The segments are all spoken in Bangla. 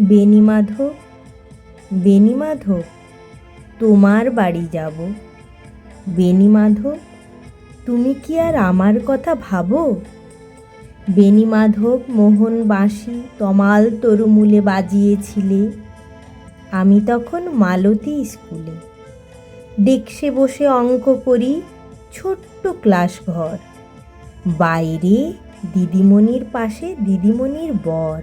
বেনিমাধব বেনিমাধব তোমার বাড়ি যাব। বেনিমাধব তুমি কি আর আমার কথা ভাবো? বেনিমাধব মোহন বাঁশি তমাল তরুমূলে বাজিয়েছিলে। আমি তখন মালতী স্কুলে। ডেস্কে বসে অঙ্ক করি, ছোট্ট ক্লাস ঘর। বাইরে দিদিমণির পাশে দিদিমণির বর।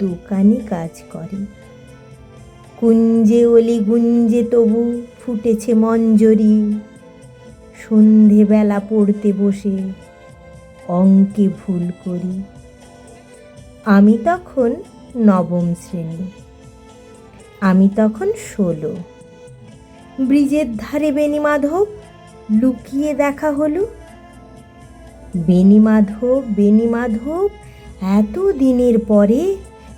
দোকানে কাজ করে। কুঞ্জে অলি গুঞ্জে তবু ফুটেছে মঞ্জরি। সন্ধেবেলা পড়তে বসে অঙ্কে ভুল করি। আমি তখন নবম শ্রেণি। আমি তখন ষোলো। ব্রিজের ধারে বেনিমাধব লুকিয়ে দেখা হলো। বেনিমাধব বেনিমাধব এত দিনের পরে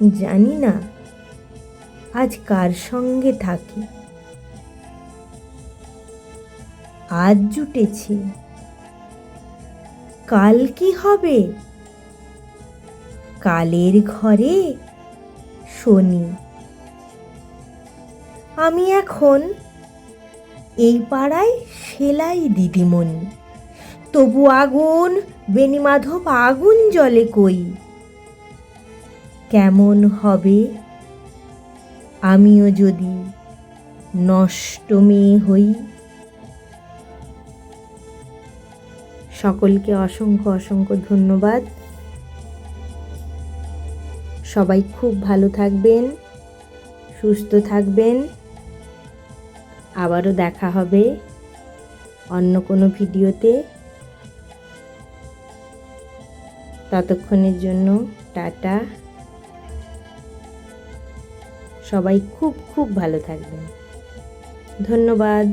জানি না আজ কার সঙ্গে থাকি। আজ জুটেছে। কাল কি হবে? কালের ঘরে শনি। আমি এখন এই পাড়ায় সেলাই দিদিমণি। তবু আগুন বেনিমাধব আগুন জলে কই? কেমন হবে? আমিও যদি নষ্ট মেয়ে হই। সকলকে অসংখ্য অসংখ্য ধন্যবাদ। সবাই খুব ভালো থাকবেন, সুস্থ থাকবেন। আবারও দেখা হবে অন্য কোনো ভিডিওতে। ততক্ষণের জন্য টাটা। সবাই খুব খুব ভালো থাকবেন। ধন্যবাদ।